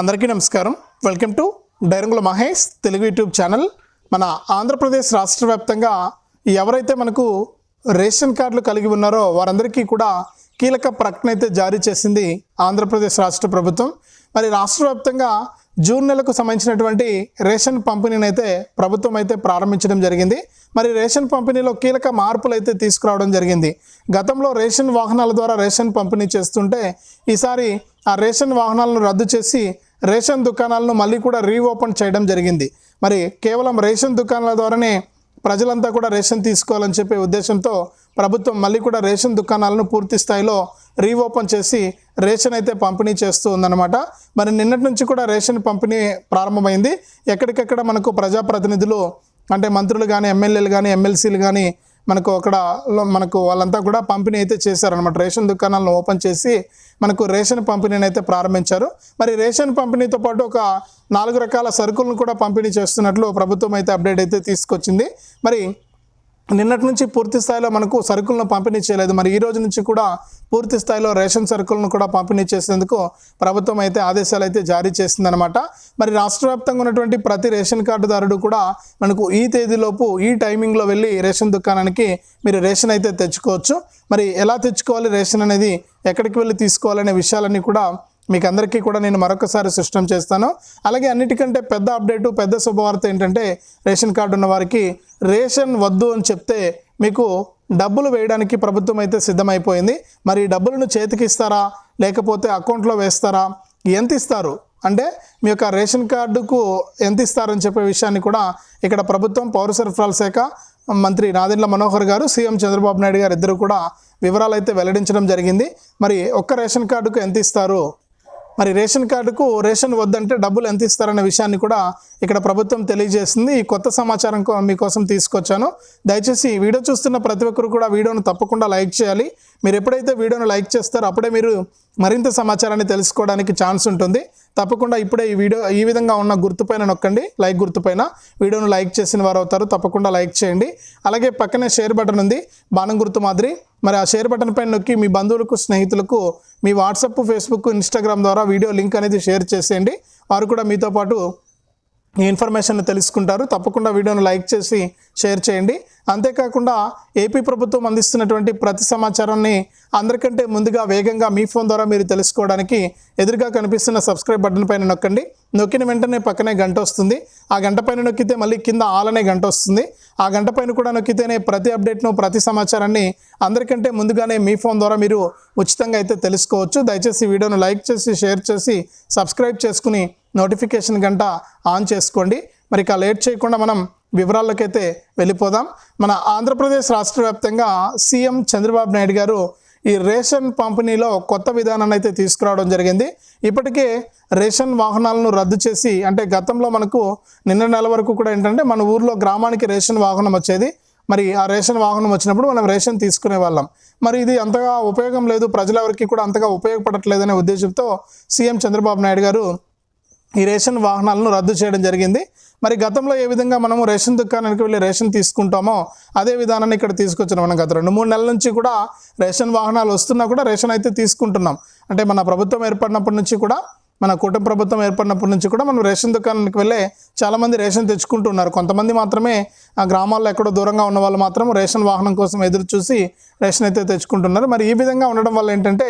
అందరికీ నమస్కారం. Welcome to Dairangula Mahesh Telugu YouTube channel. మన ఆంధ్రప్రదేశ్ రాష్ట్ర వ్యాప్తంగా ఎవరైతే మనకు రేషన్ కార్డులు కలిగి ఉన్నారో వారందరికీ కూడా కీలక ప్రకటన అయితే జారీ చేసింది ఆంధ్రప్రదేశ్ రాష్ట్ర ప్రభుత్వం. మరి రాష్ట్ర వ్యాప్తంగా జూన్ నెలకు సంబంధించినటువంటి రేషన్ పంపిణీని అయితే ప్రభుత్వం అయితే ప్రారంభించడం జరిగింది. మరి రేషన్ పంపిణీలో కీలక మార్పులు అయితే తీసుకురావడం జరిగింది. గతంలో రేషన్ వాహనాల ద్వారా రేషన్ పంపిణీ చేస్తుంటే ఈసారి ఆ రేషన్ వాహనాలను రద్దు చేసి రేషన్ దుకాణాలను మళ్ళీ కూడా రీఓపెన్ చేయడం జరిగింది. మరి కేవలం రేషన్ దుకాణాల ద్వారానే ప్రజలంతా కూడా రేషన్ తీసుకోవాలని చెప్పే ఉద్దేశంతో ప్రభుత్వం మళ్ళీ కూడా రేషన్ దుకాణాలను పూర్తి స్థాయిలో రీఓపెన్ చేసి రేషన్ అయితే పంపిణీ చేస్తూ ఉందన్నమాట. మరి నిన్నటి నుంచి కూడా రేషన్ పంపిణీ ప్రారంభమైంది. ఎక్కడికెక్కడ మనకు ప్రజాప్రతినిధులు అంటే మంత్రులు కానీ ఎమ్మెల్యేలు కానీ ఎమ్మెల్సీలు కానీ మనకు అక్కడ మనకు వాళ్ళంతా కూడా పంపిణీ అయితే చేశారనమాట రేషన్ దుకాణాలను ఓపెన్ చేసి మనకు రేషన్ పంపిణీని అయితే ప్రారంభించారు. మరి రేషన్ పంపిణీతో పాటు ఒక నాలుగు రకాల సరుకులను కూడా పంపిణీ చేస్తున్నట్లు ప్రభుత్వం అయితే అప్డేట్ అయితే తీసుకొచ్చింది. మరి నిన్నటి నుంచి పూర్తి స్థాయిలో మనకు సరుకులను పంపిణీ చేయలేదు. మరి ఈ రోజు నుంచి కూడా పూర్తి స్థాయిలో రేషన్ సరుకులను కూడా పంపిణీ చేసేందుకు ప్రభుత్వం అయితే ఆదేశాలు అయితే జారీ చేసిందనమాట మరి రాష్ట్ర వ్యాప్తంగా ఉన్నటువంటి ప్రతి రేషన్ కార్డుదారుడు కూడా మనకు ఈ తేదీలోపు ఈ టైమింగ్లో వెళ్ళి రేషన్ దుకాణానికి మీరు రేషన్ అయితే తెచ్చుకోవచ్చు. మరి ఎలా తెచ్చుకోవాలి? రేషన్ అనేది ఎక్కడికి వెళ్ళి తీసుకోవాలనే విషయాలన్నీ కూడా మీకు అందరికీ కూడా నేను మరొకసారి సిస్టమ్ చేస్తాను. అలాగే అన్నిటికంటే పెద్ద అప్డేటు పెద్ద శుభవార్త ఏంటంటే రేషన్ కార్డు ఉన్న వారికి రేషన్ వద్దు అని చెప్తే మీకు డబ్బులు వేయడానికి ప్రభుత్వం అయితే సిద్ధమైపోయింది. మరి డబ్బులను చేతికి ఇస్తారా? లేకపోతే అకౌంట్లో వేస్తారా? ఎంత ఇస్తారు? అంటే మీ యొక్క రేషన్ కార్డుకు ఎంత ఇస్తారని చెప్పే విషయాన్ని కూడా ఇక్కడ ప్రభుత్వం పౌర సరఫరాల శాఖ మంత్రి నాదెండ్ల మనోహర్ గారు సీఎం చంద్రబాబు నాయుడు గారు ఇద్దరు కూడా వివరాలు అయితే వెల్లడించడం జరిగింది. మరి ఒక్క రేషన్ కార్డుకు ఎంత ఇస్తారు? మరి రేషన్ కార్డుకు రేషన్ వద్దంటే డబ్బులు ఎంత ఇస్తారనే విషయాన్ని కూడా ఇక్కడ ప్రభుత్వం తెలియజేస్తుంది ఈ కొత్త సమాచారం కో- మీకోసం తీసుకొచ్చాను. దయచేసి వీడియో చూస్తున్న ప్రతి ఒక్కరు కూడా వీడియోను తప్పకుండా లైక్ చేయాలి. మీరు ఎప్పుడైతే వీడియోను లైక్ చేస్తారో అప్పుడే మీరు మరింత సమాచారాన్ని తెలుసుకోవడానికి ఛాన్స్ ఉంటుంది. తప్పకుండా ఇప్పుడే ఈ వీడియో ఈ విధంగా ఉన్న గుర్తుపైన నొక్కండి. లైక్ గుర్తుపైన వీడియోను లైక్ చేసిన వారు అవుతారు. తప్పకుండా లైక్ చేయండి. అలాగే పక్కనే షేర్ బటన్ ఉంది. బాణం గుర్తు మాదిరి. మరి ఆ షేర్ బటన్ పైన నొక్కి మీ బంధువులకు స్నేహితులకు మీ వాట్సప్ ఫేస్బుక్ ఇన్స్టాగ్రామ్ ద్వారా వీడియో లింక్ అనేది షేర్ చేసేయండి. వారు కూడా మీతో పాటు ఈ ఇన్ఫర్మేషన్ తెలుసుకుంటారు. తప్పకుండా వీడియోను లైక్ చేసి షేర్ చేయండి. అంతేకాకుండా ఏపీ ప్రభుత్వం అందిస్తున్నటువంటి ప్రతి సమాచారాన్ని అందరికంటే ముందుగా వేగంగా మీ ఫోన్ ద్వారా మీరు తెలుసుకోవడానికి ఎదురుగా కనిపిస్తున్న సబ్స్క్రైబ్ బటన్ పైన నొక్కండి. నొక్కిన వెంటనే పక్కనే గంట వస్తుంది. ఆ గంట పైన నొక్కితే మళ్ళీ కింద ఆలనే గంట వస్తుంది. ఆ గంట పైన కూడా నొక్కితేనే ప్రతి అప్డేట్ను ప్రతి సమాచారాన్ని అందరికంటే ముందుగానే మీ ఫోన్ ద్వారా మీరు ఉచితంగా అయితే తెలుసుకోవచ్చు. దయచేసి వీడియోను లైక్ చేసి షేర్ చేసి సబ్స్క్రైబ్ చేసుకుని నోటిఫికేషన్ గంట ఆన్ చేసుకోండి. మరి ఇక లేట్ చేయకుండా మనం వివరాల్లోకైతే వెళ్ళిపోదాం. మన ఆంధ్రప్రదేశ్ రాష్ట్ర వ్యాప్తంగా సీఎం చంద్రబాబు నాయుడు గారు ఈ రేషన్ పంపిణీలో కొత్త విధానాన్ని అయితే తీసుకురావడం జరిగింది. ఇప్పటికే రేషన్ వాహనాలను రద్దు చేసి అంటే గతంలో మనకు నిన్న నెల వరకు కూడా ఏంటంటే మన ఊర్లో గ్రామానికి రేషన్ వాహనం వచ్చేది. మరి ఆ రేషన్ వాహనం వచ్చినప్పుడు మనం రేషన్ తీసుకునే వాళ్ళం. మరి ఇది అంతగా ఉపయోగం లేదు. ప్రజలెవరికి కూడా అంతగా ఉపయోగపడట్లేదనే ఉద్దేశంతో సీఎం చంద్రబాబు నాయుడు గారు ఈ రేషన్ వాహనాలను రద్దు చేయడం జరిగింది. మరి గతంలో ఏ విధంగా మనము రేషన్ దుకాణానికి వెళ్ళి రేషన్ తీసుకుంటామో అదే విధానాన్ని ఇక్కడ తీసుకొచ్చాం మనం గత రెండు మూడు నెలల నుంచి కూడా రేషన్ వాహనాలు వస్తున్నా కూడా రేషన్ అయితే తీసుకుంటున్నాం. అంటే మన ప్రభుత్వం ఏర్పడినప్పటి నుంచి కూడా మన కూటమి ప్రభుత్వం ఏర్పడినప్పటి నుంచి కూడా మనం రేషన్ దుకాణానికి వెళ్ళే చాలామంది రేషన్ తెచ్చుకుంటున్నారు కొంతమంది మాత్రమే ఆ గ్రామాల్లో ఎక్కడో దూరంగా ఉన్న వాళ్ళు మాత్రం రేషన్ వాహనం కోసం ఎదురు చూసి రేషన్ అయితే తెచ్చుకుంటున్నారు. మరి ఈ విధంగా ఉండడం వల్ల ఏంటంటే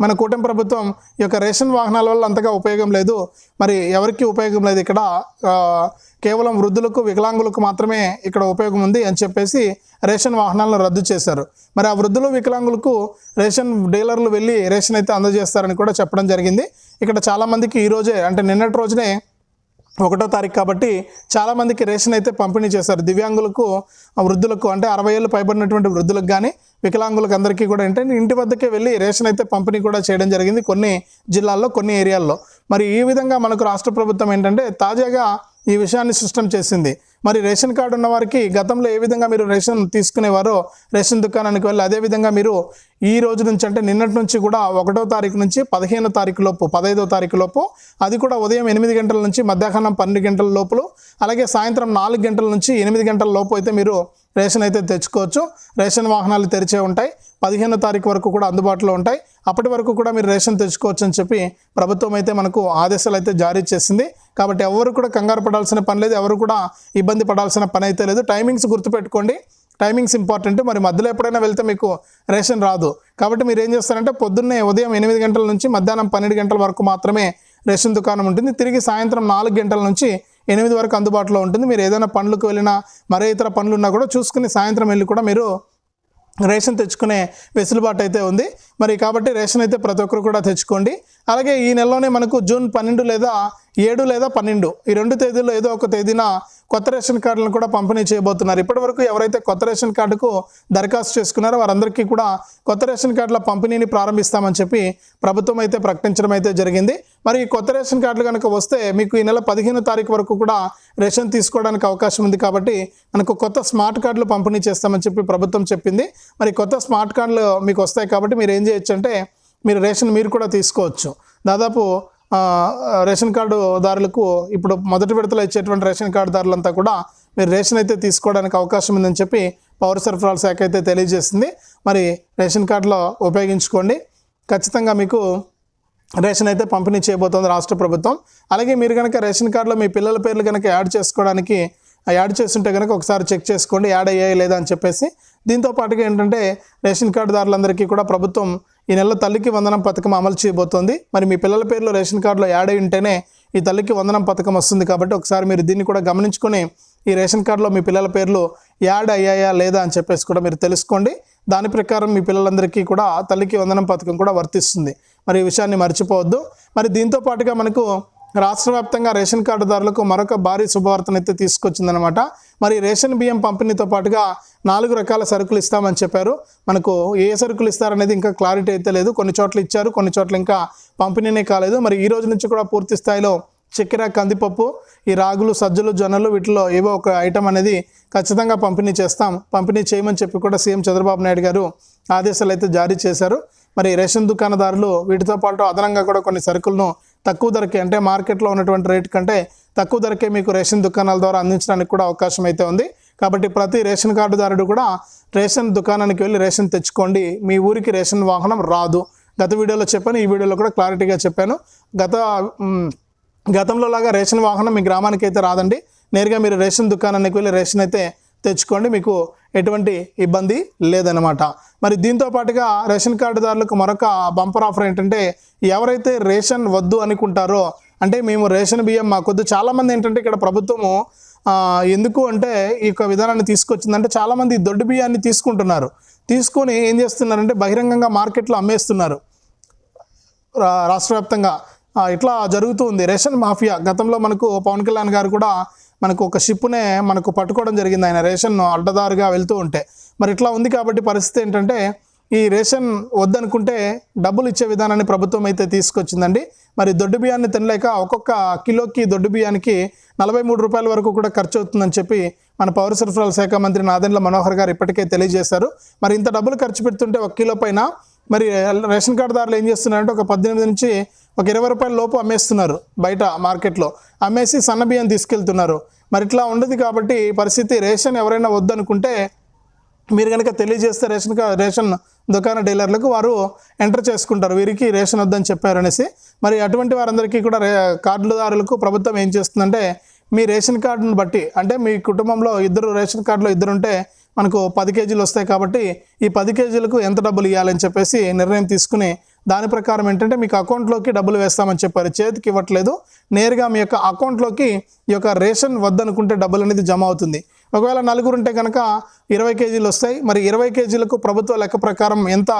మన కూటమి ప్రభుత్వం ఈ యొక్క రేషన్ వాహనాల వల్ల అంతగా ఉపయోగం లేదు. మరి ఎవరికి ఉపయోగం లేదు ఇక్కడ? కేవలం వృద్ధులకు వికలాంగులకు మాత్రమే ఇక్కడ ఉపయోగం ఉంది అని చెప్పేసి రేషన్ వాహనాలను రద్దు చేశారు. మరి ఆ వృద్ధులు వికలాంగులకు రేషన్ డీలర్లు వెళ్ళి రేషన్ అయితే అందజేస్తారని కూడా చెప్పడం జరిగింది. ఇక్కడ చాలామందికి ఈ రోజే అంటే నిన్నటి రోజునే ఒకటో తారీఖు కాబట్టి చాలామందికి రేషన్ అయితే పంపిణీ చేశారు. దివ్యాంగులకు వృద్ధులకు అంటే అరవై ఏళ్ళు పైబడినటువంటి వృద్ధులకు కానీ వికలాంగులకు అందరికీ కూడా ఏంటంటే ఇంటి వద్దకే వెళ్ళి రేషన్ అయితే పంపిణీ కూడా చేయడం జరిగింది కొన్ని జిల్లాల్లో కొన్ని ఏరియాల్లో. మరి ఈ విధంగా మనకు రాష్ట్ర ప్రభుత్వం ఏంటంటే తాజాగా ఈ విషయాన్ని సిస్టమ్ చేసింది. మరి రేషన్ కార్డు ఉన్న వారికి గతంలో ఏ విధంగా మీరు రేషన్ తీసుకునేవారో రేషన్ దుకాణానికి వెళ్ళి అదే విధంగా మీరు ఈ రోజు నుంచి అంటే నిన్నటి నుంచి కూడా ఒకటో తారీఖు నుంచి పదిహేనో తారీఖు లోపు పదహైదో తారీఖు లోపు అది కూడా ఉదయం ఎనిమిది గంటల నుంచి మధ్యాహ్నం పన్నెండు గంటల లోపులు అలాగే సాయంత్రం నాలుగు గంటల నుంచి ఎనిమిది గంటల లోపు అయితే మీరు రేషన్ అయితే తెచ్చుకోవచ్చు. రేషన్ వాహనాలు తెరిచే ఉంటాయి. పదిహేనో తారీఖు వరకు కూడా అందుబాటులో ఉంటాయి. అప్పటి వరకు కూడా మీరు రేషన్ తెచ్చుకోవచ్చు అని చెప్పి ప్రభుత్వం అయితే మనకు ఆదేశాలు అయితే జారీ చేసింది. కాబట్టి ఎవరు కూడా కంగారు పడాల్సిన పని లేదు ఎవరు కూడా ఇబ్బంది పడాల్సిన పని అయితే లేదు. టైమింగ్స్ గుర్తుపెట్టుకోండి. టైమింగ్స్ ఇంపార్టెంట్ మరి మధ్యలో ఎప్పుడైనా వెళ్తే మీకు రేషన్ రాదు. కాబట్టి మీరు ఏం చేస్తారంటే పొద్దున్నే ఉదయం ఎనిమిది గంటల నుంచి మధ్యాహ్నం పన్నెండు గంటల వరకు మాత్రమే రేషన్ దుకాణం ఉంటుంది. తిరిగి సాయంత్రం నాలుగు గంటల నుంచి ఎనిమిది వరకు అందుబాటులో ఉంటుంది. మీరు ఏదైనా పనులకు వెళ్ళినా మరే ఇతర పనులు ఉన్నా కూడా చూసుకుని సాయంత్రం వెళ్ళి కూడా మీరు రేషన్ తెచ్చుకునే వెసులుబాటు అయితే ఉంది. మరి కాబట్టి రేషన్ అయితే ప్రతి ఒక్కరు కూడా తెచ్చుకోండి. అలాగే ఈ నెలలోనే మనకు జూన్ పన్నెండు లేదా ఏడు లేదా పన్నెండు ఈ రెండు తేదీల్లో ఏదో ఒక తేదీన కొత్త రేషన్ కార్డులను కూడా పంపిణీ చేయబోతున్నారు. ఇప్పటివరకు ఎవరైతే కొత్త రేషన్ కార్డుకు దరఖాస్తు చేసుకున్నారో వారందరికీ కూడా కొత్త రేషన్ కార్డుల పంపిణీని ప్రారంభిస్తామని చెప్పి ప్రభుత్వం అయితే ప్రకటించడం అయితే జరిగింది. మరి కొత్త రేషన్ కార్డులు కనుక వస్తే మీకు ఈ నెల పదిహేను తారీఖు వరకు కూడా రేషన్ తీసుకోవడానికి అవకాశం ఉంది కాబట్టి మనకు కొత్త స్మార్ట్ కార్డులు పంపిణీ చేస్తామని చెప్పి ప్రభుత్వం చెప్పింది. మరి కొత్త స్మార్ట్ కార్డులు మీకు వస్తాయి కాబట్టి మీరు ఏం చేయొచ్చు అంటే మీరు రేషన్ మీరు కూడా తీసుకోవచ్చు. దాదాపు రేషన్ కార్డు దారులకు ఇప్పుడు మొదటి విడతలో ఇచ్చేటువంటి రేషన్ కార్డు దారులంతా కూడా మీరు రేషన్ అయితే తీసుకోవడానికి అవకాశం ఉందని చెప్పి పౌర సరఫరాల శాఖ అయితే తెలియజేసింది. మరి రేషన్ కార్డులో ఉపయోగించుకోండి. ఖచ్చితంగా మీకు రేషన్ అయితే పంపిణీ చేయబోతోంది రాష్ట్ర ప్రభుత్వం. అలాగే మీరు కనుక రేషన్ కార్డులో మీ పిల్లల పేర్లు కనుక యాడ్ చేసుకోవడానికి ఆ యాడ్ చేస్తుంటే కనుక ఒకసారి చెక్ చేసుకోండి యాడ్ అయ్యాయి లేదా అని చెప్పేసి. దీంతో పాటుగా ఏంటంటే రేషన్ కార్డుదారులందరికీ కూడా ప్రభుత్వం ఈ నెల తల్లికి వందనం పథకం అమలు చేయబోతోంది. మరి మీ పిల్లల పేర్లు రేషన్ కార్డులో యాడ్ అయి ఉంటేనే ఈ తల్లికి వందనం పథకం వస్తుంది కాబట్టి ఒకసారి మీరు దీన్ని కూడా గమనించుకొని ఈ రేషన్ కార్డులో మీ పిల్లల పేర్లు యాడ్ అయ్యాయా లేదా అని చెప్పేసి కూడా మీరు తెలుసుకోండి. దాని ప్రకారం మీ పిల్లలందరికీ కూడా తల్లికి వందనం పథకం కూడా వర్తిస్తుంది. మరి ఈ విషయాన్ని మర్చిపోవద్దు. మరి దీంతో పాటుగా మనకు రాష్ట్ర వ్యాప్తంగా రేషన్ కార్డుదారులకు మరొక భారీ శుభవార్తను అయితే తీసుకొచ్చిందనమాట మరి రేషన్ బియ్యం పంపిణీతో పాటుగా నాలుగు రకాల సరుకులు ఇస్తామని చెప్పారు. మనకు ఏ సరుకులు ఇస్తారనేది ఇంకా క్లారిటీ అయితే లేదు. కొన్ని చోట్ల ఇచ్చారు కొన్ని చోట్ల ఇంకా పంపిణీనే కాలేదు. మరి ఈ రోజు నుంచి కూడా పూర్తి స్థాయిలో చక్కెర కందిపప్పు ఈ రాగులు సజ్జలు జొన్నలు వీటిలో ఏవో ఒక ఐటమ్ అనేది ఖచ్చితంగా పంపిణీ చేస్తాం. పంపిణీ చేయమని చెప్పి కూడా సీఎం చంద్రబాబు నాయుడు గారు ఆదేశాలు అయితే జారీ చేశారు. మరి రేషన్ దుకాణదారులు వీటితో పాటు అదనంగా కూడా కొన్ని సరుకులను తక్కువ ధరకే అంటే మార్కెట్లో ఉన్నటువంటి రేట్ కంటే తక్కువ ధరకే మీకు రేషన్ దుకాణాల ద్వారా అందించడానికి కూడా అవకాశం అయితే ఉంది. కాబట్టి ప్రతి రేషన్ కార్డుదారుడు కూడా రేషన్ దుకాణానికి వెళ్ళి రేషన్ తెచ్చుకోండి. మీ ఊరికి రేషన్ వాహనం రాదు. గత వీడియోలో చెప్పాను ఈ వీడియోలో కూడా క్లారిటీగా చెప్పాను. గత గతంలోలాగా గతంలో లాగా రేషన్ వాహనం మీ గ్రామానికి అయితే రాదండి. నేరుగా మీరు రేషన్ దుకాణానికి వెళ్ళి రేషన్ అయితే తెచ్చుకోండి. మీకు ఎటువంటి ఇబ్బంది లేదనమాట మరి దీంతో పాటుగా రేషన్ కార్డుదారులకు మరొక బంపర్ ఆఫర్ ఏంటంటే ఎవరైతే రేషన్ వద్దు అనుకుంటారో అంటే మేము రేషన్ బియ్యం మాకొద్దు చాలామంది ఏంటంటే ఇక్కడ ప్రభుత్వము ఎందుకు అంటే ఈ యొక్క విధానాన్ని తీసుకొచ్చిందంటే చాలామంది దొడ్డు బియ్యాన్ని తీసుకుంటున్నారు. తీసుకొని ఏం చేస్తున్నారంటే బహిరంగంగా మార్కెట్లో అమ్మేస్తున్నారు. రా- రాష్ట్ర వ్యాప్తంగా. ఇట్లా జరుగుతూ ఉంది. రేషన్ మాఫియా గతంలో మనకు పవన్ కళ్యాణ్ గారు కూడా మనకు ఒక షిప్నే మనకు పట్టుకోవడం జరిగింది. ఆయన రేషన్ అడ్డదారుగా వెళ్తూ ఉంటే. మరి ఇట్లా ఉంది కాబట్టి పరిస్థితి ఏంటంటే ఈ రేషన్ వద్దనుకుంటే డబ్బులు ఇచ్చే విధానాన్ని ప్రభుత్వం అయితే తీసుకొచ్చిందండి. మరి దొడ్డు బియ్యాన్ని తినలేక ఒక్కొక్క కిలోకి దొడ్డు బియ్యానికి నలభై మూడు రూపాయల వరకు కూడా ఖర్చు అవుతుందని చెప్పి మన పౌర సరఫరాల శాఖ మంత్రి నాదెండ్ల మనోహర్ గారు ఇప్పటికే తెలియజేశారు. మరి ఇంత డబ్బులు ఖర్చు పెడుతుంటే ఒక కిలో పైన మరి రేషన్ కార్డుదారులు ఏం చేస్తున్నారంటే ఒక పద్దెనిమిది నుంచి ఒక ఇరవై రూపాయల లోపు అమ్మేస్తున్నారు బయట మార్కెట్లో. అమ్మేసి సన్న బియ్యం తీసుకెళ్తున్నారు. మరి ఇట్లా ఉండదు కాబట్టి పరిస్థితి రేషన్ ఎవరైనా వద్దనుకుంటే మీరు కనుక తెలియజేస్తే రేషన్ రేషన్ దుకాణ డీలర్లకు వారు ఎంటర్ చేసుకుంటారు. వీరికి రేషన్ వద్దని చెప్పారనేసి. మరి అటువంటి వారందరికీ కూడా రే కార్డుదారులకు ప్రభుత్వం ఏం చేస్తుందంటే మీ రేషన్ కార్డును బట్టి అంటే మీ కుటుంబంలో ఇద్దరు రేషన్ కార్డులో ఇద్దరు ఉంటే మనకు పది కేజీలు వస్తాయి కాబట్టి ఈ పది కేజీలకు ఎంత డబ్బులు ఇవ్వాలని చెప్పేసి నిర్ణయం తీసుకుని దాని ప్రకారం ఏంటంటే మీకు అకౌంట్లోకి డబ్బులు వేస్తామని చెప్పారు. చేతికి ఇవ్వట్లేదు. నేరుగా మీ యొక్క అకౌంట్లోకి ఈ యొక్క రేషన్ వద్దనుకుంటే డబ్బులు అనేది జమ అవుతుంది. ఒకవేళ నలుగురు ఉంటే కనుక ఇరవై కేజీలు వస్తాయి. మరి ఇరవై కేజీలకు ప్రభుత్వ లెక్క ప్రకారం ఎంత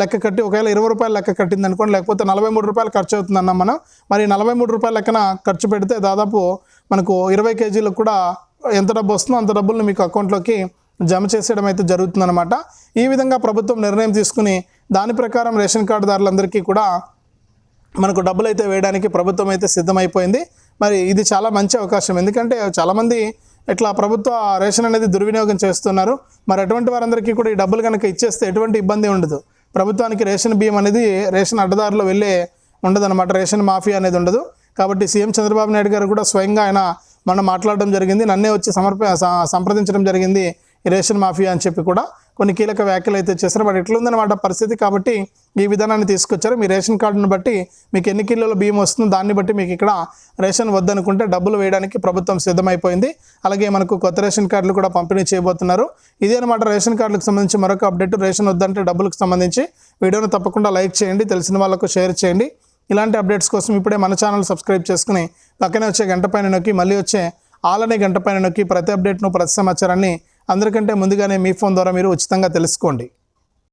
లెక్క కట్టి ఒకవేళ ఇరవై రూపాయలు లెక్క కట్టింది అనుకోండి లేకపోతే నలభై మూడు రూపాయలు ఖర్చు అవుతుందన్న మనం. మరి నలభై మూడు రూపాయల లెక్కన ఖర్చు పెడితే దాదాపు మనకు ఇరవై కేజీలకు కూడా ఎంత డబ్బు వస్తుందో అంత డబ్బులను మీకు అకౌంట్లోకి జమ చేసేయడం అయితే జరుగుతుందన్నమాట. ఈ విధంగా ప్రభుత్వం నిర్ణయం తీసుకుని దాని ప్రకారం రేషన్ కార్డుదారులందరికీ కూడా మనకు డబ్బులు అయితే వేయడానికి ప్రభుత్వం అయితే సిద్ధమైపోయింది. మరి ఇది చాలా మంచి అవకాశం. ఎందుకంటే చాలామంది ఇట్లా ప్రభుత్వ రేషన్ అనేది దుర్వినియోగం చేస్తున్నారు. మరి అటువంటి వారందరికీ కూడా ఈ డబ్బులు కనుక ఇచ్చేస్తే ఎటువంటి ఇబ్బంది ఉండదు. ప్రభుత్వానికి రేషన్ బియ్యం అనేది రేషన్ అడ్డదారులు వెళ్ళే ఉండదన్నమాట. రేషన్ మాఫియా అనేది ఉండదు. కాబట్టి సీఎం చంద్రబాబు నాయుడు గారు కూడా స్వయంగా ఆయన మనం మాట్లాడడం జరిగింది. నన్నే వచ్చి సమర్ప సంప్రదించడం జరిగింది ఈ రేషన్ మాఫియా అని చెప్పి కూడా. కొన్ని కీలక వ్యాఖ్యలు అయితే చేశారు. బట్ ఎట్లుందనమాట పరిస్థితి? కాబట్టి ఈ విధానాన్ని తీసుకొచ్చారు. మీ రేషన్ కార్డును బట్టి మీకు ఎన్ని కిలోల బియ్యం వస్తుందో దాన్ని బట్టి మీకు ఇక్కడ రేషన్ వద్దనుకుంటే డబ్బులు వేయడానికి ప్రభుత్వం సిద్ధమైపోయింది. అలాగే మనకు కొత్త రేషన్ కార్డులు కూడా పంపిణీ చేయబోతున్నారు. ఇదే అనమాట రేషన్ కార్డులకు సంబంధించి మరొక అప్డేట్. రేషన్ వద్దంటే డబ్బులకు సంబంధించి వీడియోను తప్పకుండా లైక్ చేయండి తెలిసిన వాళ్ళకు షేర్ చేయండి. ఇలాంటి అప్డేట్స్ కోసం ఇప్పుడే మన ఛానల్ సబ్స్క్రైబ్ చేసుకుని పక్కనే వచ్చే గంట పైన నొక్కి మళ్ళీ వచ్చే ఆలనే గంట పైన నొక్కి ప్రతి అప్డేట్ను ప్రతి సమాచారాన్ని అందరికంటే ముందుగానే మీ ఫోన్ ద్వారా మీరు ఉచితంగా తెలుసుకోండి.